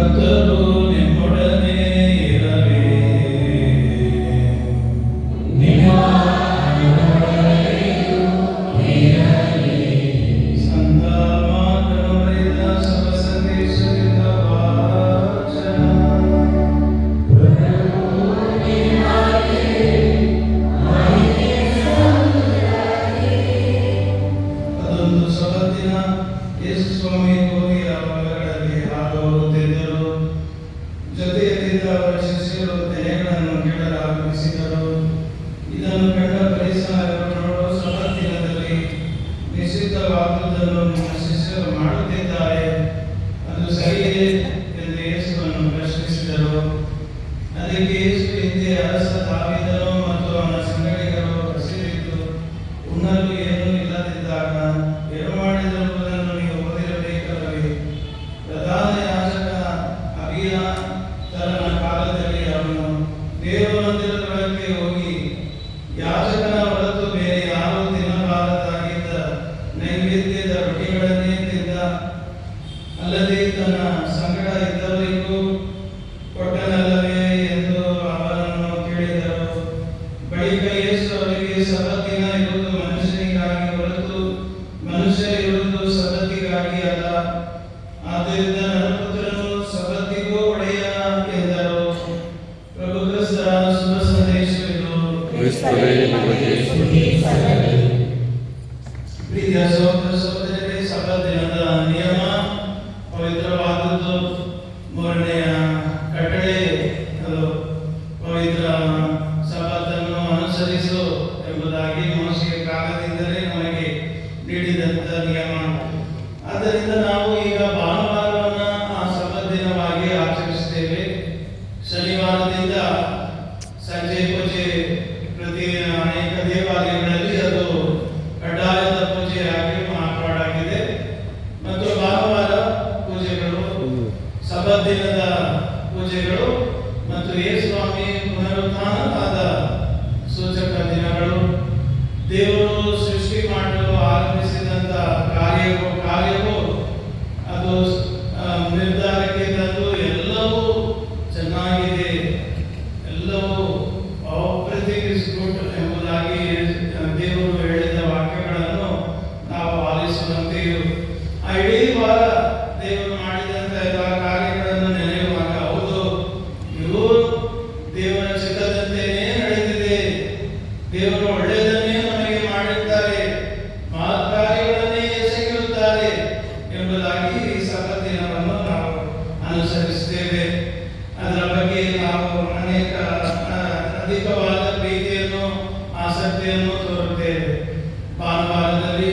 but ಒಂದು ಮೂರನೆಯ ಕಟ್ಟಳೆ ಪವಿತ್ರ ಸಬತ್ತನ್ನು ಅನುಸರಿಸು ಎಂಬುದಾಗಿ ಮೋಸೆಗೆ ಕಾಲದಿಂದಲೇ ನಮಗೆ ನೀಡಿದಂಥ ನಿಯಮ. ಆದ್ದರಿಂದ ನಾವು ನಾವು ಅನೇಕ ಅಧಿಕವಾದ ಪ್ರೀತಿಯನ್ನು ಆಸಕ್ತಿಯನ್ನು ತೋರುತ್ತೇವೆ. ಭಾನುವಾರದಲ್ಲಿ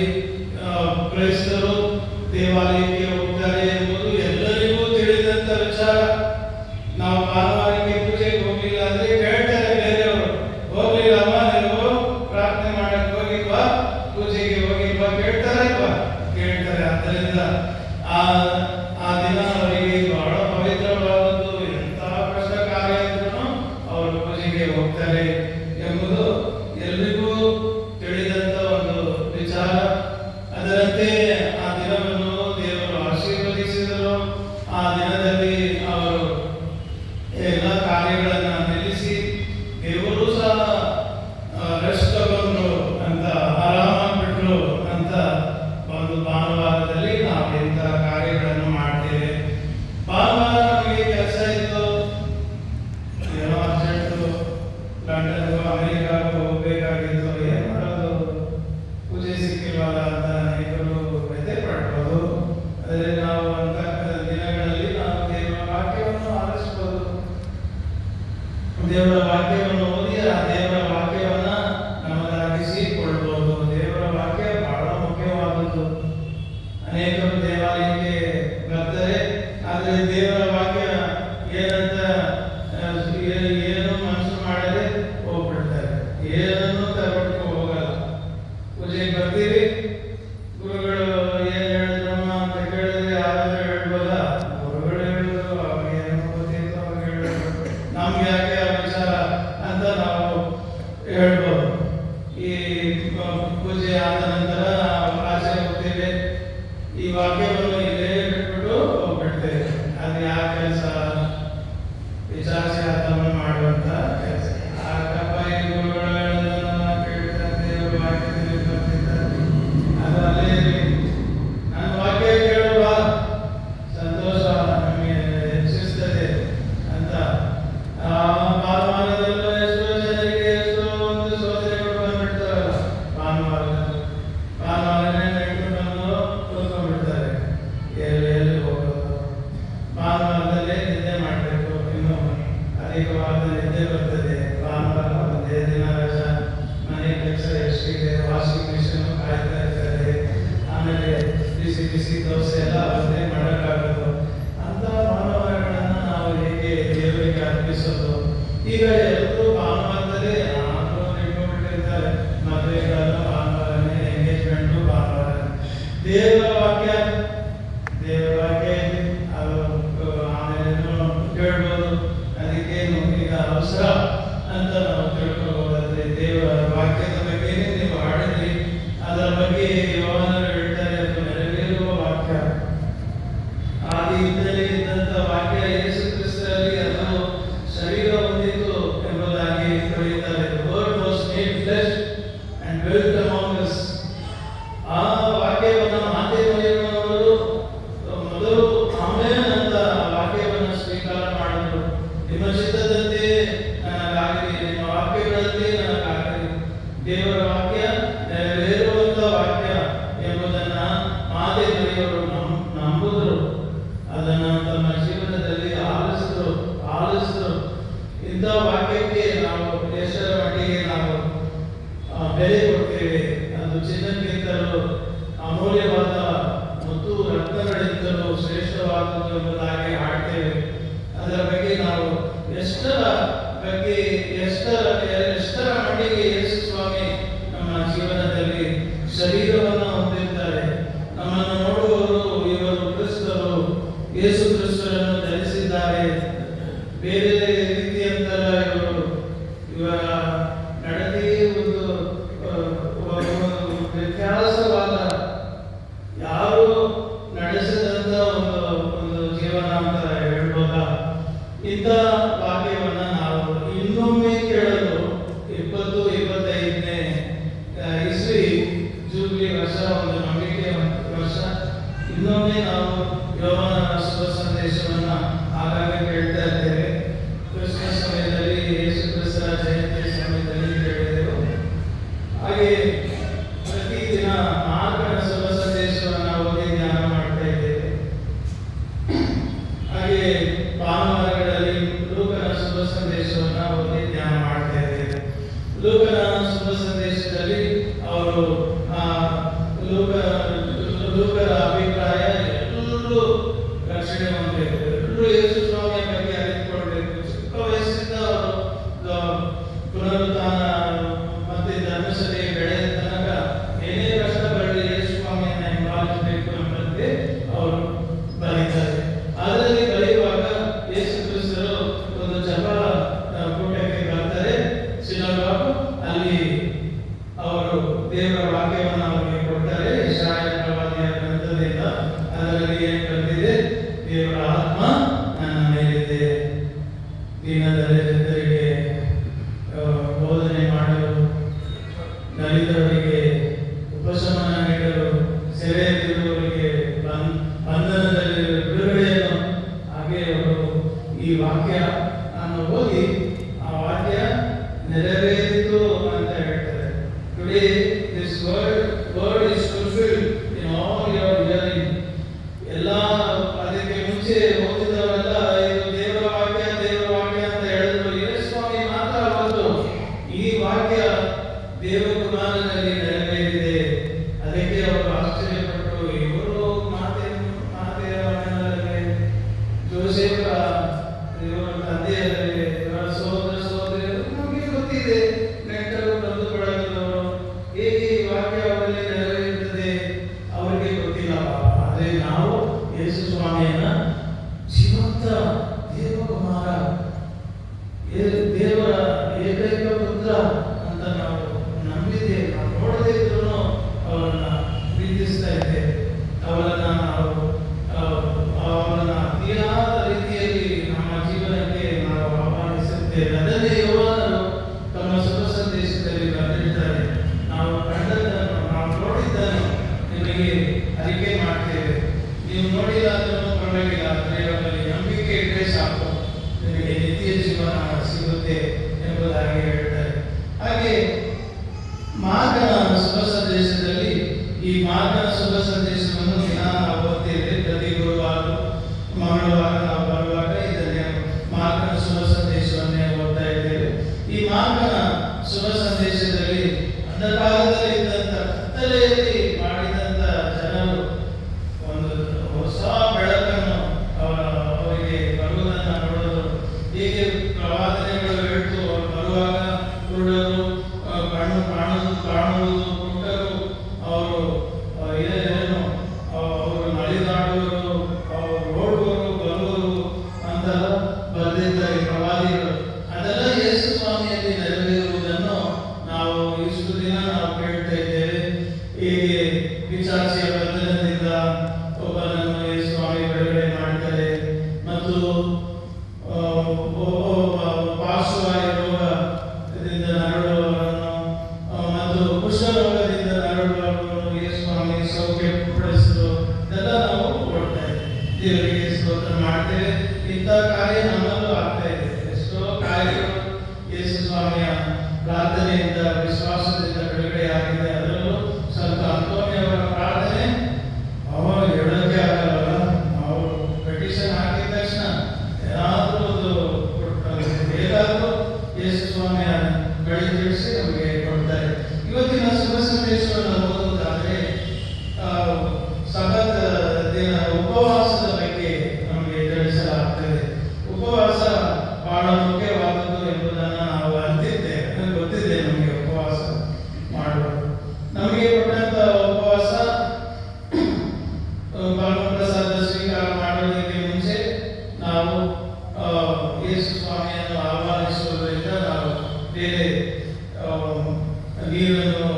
Deus ಹಾಗಾಗಿ ಎಷ್ಟರ ಎಷ್ಟರ ಮಟ್ಟಿಗೆ ಈ ವರ್ಷ, ಒಂದು ನಂಬಿಕೆ ವರ್ಷ. ಇನ್ನೊಮ್ಮೆ ನಾವು ಯೋಮನ ಶುಭ ಸಂದೇಶವನ್ನು ಆಗಾಗ ಕೇಳ್ತಾ ಇದ್ದೇವೆ. ಕ್ರಿಸ್ಮಸ್ ಸಮಯದಲ್ಲಿ ಯೇಸು ಕ್ರಿಸ್ತರ ಜಯಂತಿ Gracias. ಶುಭ ಸಂದೇಶದಲ್ಲಿ ಅಂಧಕಾರದಲ್ಲಿ ಇದ್ದಂಥ ಕತ್ತಲೆಯಲ್ಲಿ ಮಾಡಿದಂಥ ಜನರು السابعة والثلاثة years ನೀರನ್ನು